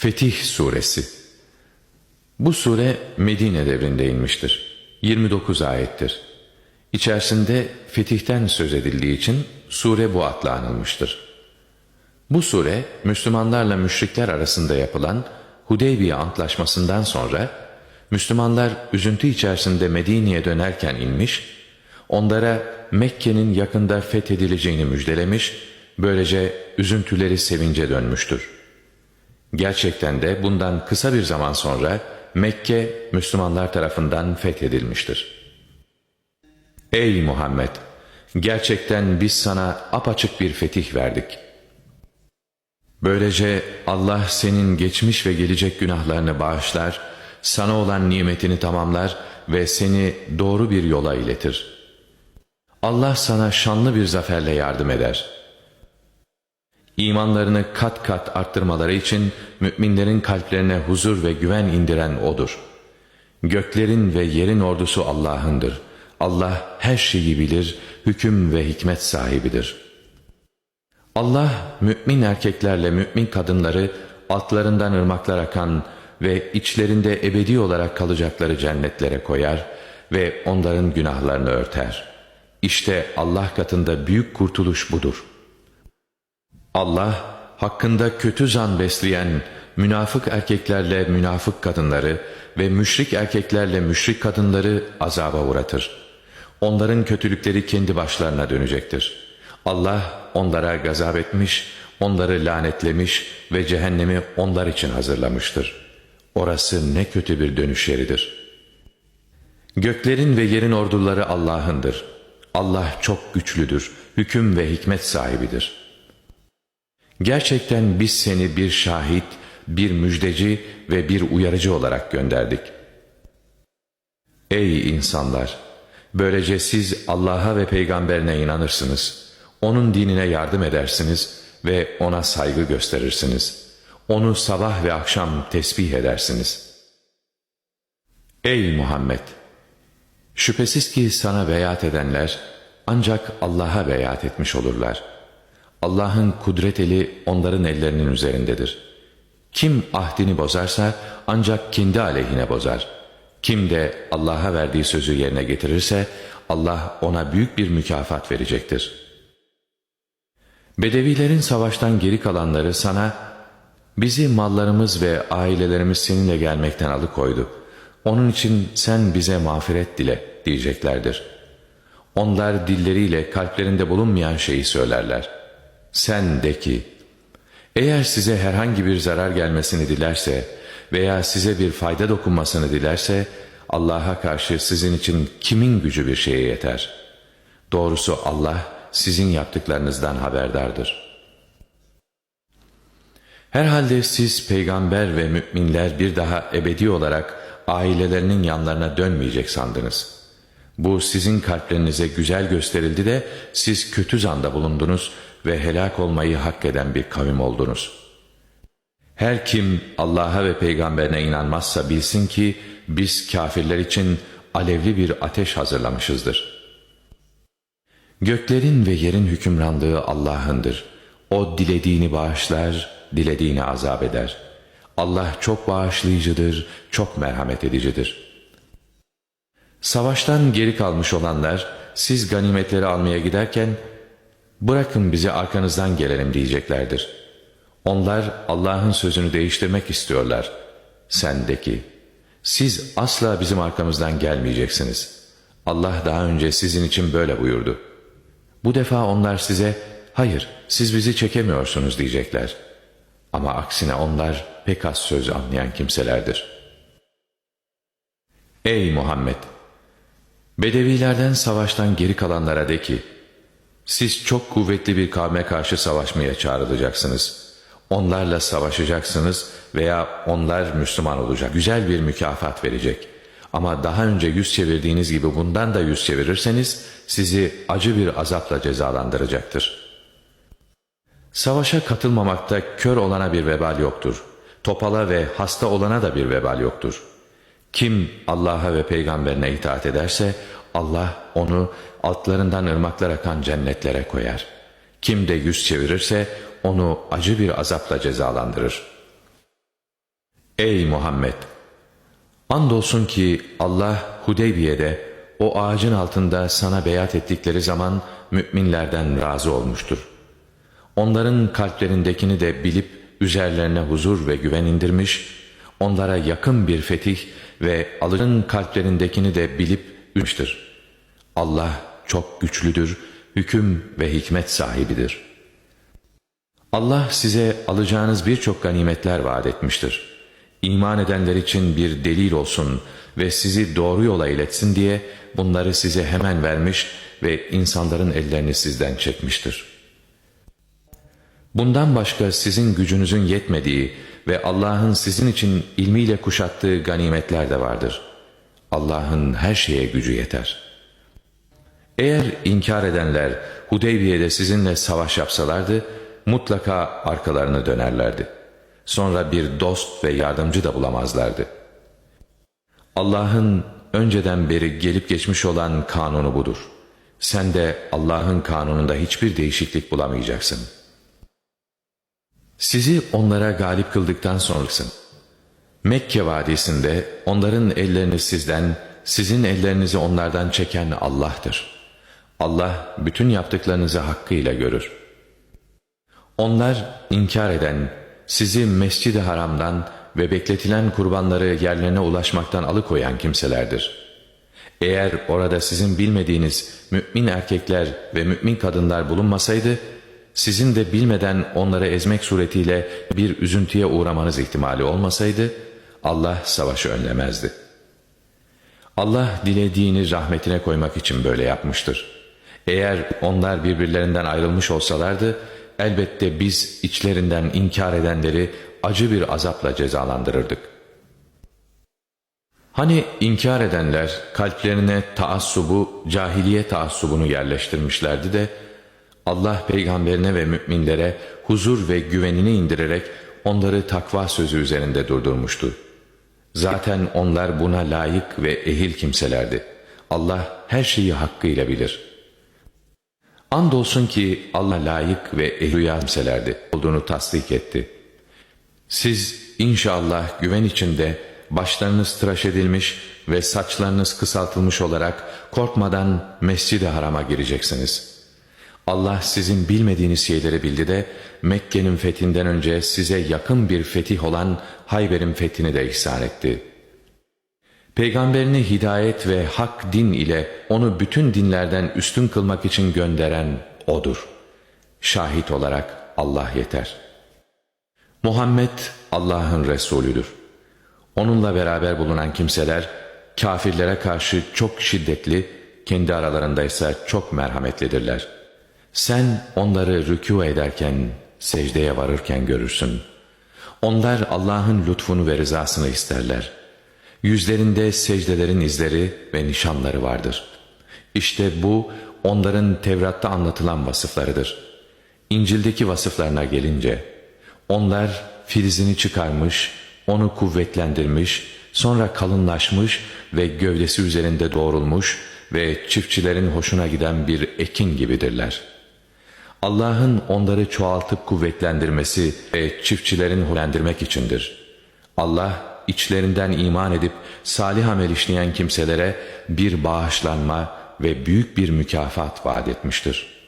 Fetih Suresi Bu sure Medine devrinde inmiştir. 29 ayettir. İçerisinde fetihten söz edildiği için sure bu adla anılmıştır. Bu sure Müslümanlarla müşrikler arasında yapılan Hudeybiye Antlaşması'ndan sonra Müslümanlar üzüntü içerisinde Medine'ye dönerken inmiş, onlara Mekke'nin yakında fethedileceğini müjdelemiş, böylece üzüntüleri sevince dönmüştür. Gerçekten de bundan kısa bir zaman sonra Mekke Müslümanlar tarafından fethedilmiştir. Ey Muhammed! Gerçekten biz sana apaçık bir fetih verdik. Böylece Allah senin geçmiş ve gelecek günahlarını bağışlar, sana olan nimetini tamamlar ve seni doğru bir yola iletir. Allah sana şanlı bir zaferle yardım eder.'' İmanlarını kat kat arttırmaları için müminlerin kalplerine huzur ve güven indiren O'dur. Göklerin ve yerin ordusu Allah'ındır. Allah her şeyi bilir, hüküm ve hikmet sahibidir. Allah mümin erkeklerle mümin kadınları altlarından ırmaklar akan ve içlerinde ebedi olarak kalacakları cennetlere koyar ve onların günahlarını örter. İşte Allah katında büyük kurtuluş budur.'' Allah hakkında kötü zan besleyen münafık erkeklerle münafık kadınları ve müşrik erkeklerle müşrik kadınları azaba uğratır. Onların kötülükleri kendi başlarına dönecektir. Allah onlara gazap etmiş, onları lanetlemiş ve cehennemi onlar için hazırlamıştır. Orası ne kötü bir dönüş yeridir. Göklerin ve yerin orduları Allah'ındır. Allah çok güçlüdür, hüküm ve hikmet sahibidir.'' Gerçekten biz seni bir şahit, bir müjdeci ve bir uyarıcı olarak gönderdik. Ey insanlar! Böylece siz Allah'a ve peygamberine inanırsınız. Onun dinine yardım edersiniz ve ona saygı gösterirsiniz. Onu sabah ve akşam tesbih edersiniz. Ey Muhammed! Şüphesiz ki sana beyat edenler ancak Allah'a beyat etmiş olurlar.'' Allah'ın kudret eli onların ellerinin üzerindedir. Kim ahdini bozarsa ancak kendi aleyhine bozar. Kim de Allah'a verdiği sözü yerine getirirse Allah ona büyük bir mükafat verecektir. Bedevilerin savaştan geri kalanları sana bizi mallarımız ve ailelerimiz seninle gelmekten alıkoydu. Onun için sen bize mağfiret dile diyeceklerdir. Onlar dilleriyle kalplerinde bulunmayan şeyi söylerler.'' Sen de ki, eğer size herhangi bir zarar gelmesini dilerse veya size bir fayda dokunmasını dilerse, Allah'a karşı sizin için kimin gücü bir şeye yeter? Doğrusu Allah sizin yaptıklarınızdan haberdardır. Herhalde siz peygamber ve müminler bir daha ebedi olarak ailelerinin yanlarına dönmeyecek sandınız. Bu sizin kalplerinize güzel gösterildi de siz kötü zanda bulundunuz ve helak olmayı hak eden bir kavim oldunuz. Her kim Allah'a ve peygamberine inanmazsa bilsin ki biz kafirler için alevli bir ateş hazırlamışızdır. Göklerin ve yerin hükümranlığı Allah'ındır. O dilediğini bağışlar, dilediğini azap eder. Allah çok bağışlayıcıdır, çok merhamet edicidir. Savaştan geri kalmış olanlar, siz ganimetleri almaya giderken, bırakın bizi arkanızdan gelelim diyeceklerdir. Onlar Allah'ın sözünü değiştirmek istiyorlar. Sendeki, siz asla bizim arkamızdan gelmeyeceksiniz. Allah daha önce sizin için böyle buyurdu. Bu defa onlar size, hayır siz bizi çekemiyorsunuz diyecekler. Ama aksine onlar pek az söz anlayan kimselerdir. Ey Muhammed! Bedevilerden savaştan geri kalanlara de ki, siz çok kuvvetli bir kavme karşı savaşmaya çağrılacaksınız. Onlarla savaşacaksınız veya onlar Müslüman olacak. Güzel bir mükafat verecek. Ama daha önce yüz çevirdiğiniz gibi bundan da yüz çevirirseniz sizi acı bir azapla cezalandıracaktır. Savaşa katılmamakta kör olana bir vebal yoktur. Topala ve hasta olana da bir vebal yoktur. Kim Allah'a ve peygamberine itaat ederse Allah onu altlarından ırmaklar akan cennetlere koyar. Kim de yüz çevirirse onu acı bir azapla cezalandırır.'' Ey Muhammed! Andolsun ki Allah Hudeybiye'de o ağacın altında sana beyat ettikleri zaman müminlerden razı olmuştur. Onların kalplerindekini de bilip üzerlerine huzur ve güven indirmiş, onlara yakın bir fetih ve alırın kalplerindekini de bilip ümüştür. Allah çok güçlüdür, hüküm ve hikmet sahibidir. Allah size alacağınız birçok ganimetler vaat etmiştir. İman edenler için bir delil olsun ve sizi doğru yola iletsin diye bunları size hemen vermiş ve insanların ellerini sizden çekmiştir. Bundan başka sizin gücünüzün yetmediği ve Allah'ın sizin için ilmiyle kuşattığı ganimetler de vardır. Allah'ın her şeye gücü yeter. Eğer inkar edenler Hudeybiye'de sizinle savaş yapsalardı, mutlaka arkalarını dönerlerdi. Sonra bir dost ve yardımcı da bulamazlardı. Allah'ın önceden beri gelip geçmiş olan kanunu budur. Sen de Allah'ın kanununda hiçbir değişiklik bulamayacaksın.'' Sizi onlara galip kıldıktan sonrasın. Mekke vadisinde onların ellerini sizden, sizin ellerinizi onlardan çeken Allah'tır. Allah bütün yaptıklarınızı hakkıyla görür. Onlar inkar eden, sizi mescid-i haramdan ve bekletilen kurbanları yerlerine ulaşmaktan alıkoyan kimselerdir. Eğer orada sizin bilmediğiniz mümin erkekler ve mümin kadınlar bulunmasaydı, sizin de bilmeden onları ezmek suretiyle bir üzüntüye uğramanız ihtimali olmasaydı, Allah savaşı önlemezdi. Allah dilediğini rahmetine koymak için böyle yapmıştır. Eğer onlar birbirlerinden ayrılmış olsalardı, elbette biz içlerinden inkar edenleri acı bir azapla cezalandırırdık. Hani inkar edenler kalplerine taassubu, cahiliye taassubunu yerleştirmişlerdi de, Allah peygamberine ve müminlere huzur ve güvenini indirerek onları takva sözü üzerinde durdurmuştu. Zaten onlar buna layık ve ehil kimselerdi. Allah her şeyi hakkıyla bilir. Andolsun ki Allah layık ve ehil kimselerdi olduğunu tasdik etti. Siz inşallah güven içinde başlarınız tıraş edilmiş ve saçlarınız kısaltılmış olarak korkmadan mescid-i harama gireceksiniz.'' Allah sizin bilmediğiniz şeyleri bildi de Mekke'nin fethinden önce size yakın bir fetih olan Hayber'in fethini de ihsan etti. Peygamberini hidayet ve hak din ile onu bütün dinlerden üstün kılmak için gönderen O'dur. Şahit olarak Allah yeter. Muhammed Allah'ın Resulüdür. Onunla beraber bulunan kimseler kafirlere karşı çok şiddetli, kendi aralarında ise çok merhametlidirler.'' Sen onları rükû ederken, secdeye varırken görürsün. Onlar Allah'ın lütfunu ve rızasını isterler. Yüzlerinde secdelerin izleri ve nişanları vardır. İşte bu onların Tevrat'ta anlatılan vasıflarıdır. İncil'deki vasıflarına gelince, onlar filizini çıkarmış, onu kuvvetlendirmiş, sonra kalınlaşmış ve gövdesi üzerinde doğrulmuş ve çiftçilerin hoşuna giden bir ekin gibidirler.'' Allah'ın onları çoğaltıp kuvvetlendirmesi ve çiftçilerin hulendirmek içindir. Allah içlerinden iman edip salih amel işleyen kimselere bir bağışlanma ve büyük bir mükafat vaat etmiştir.''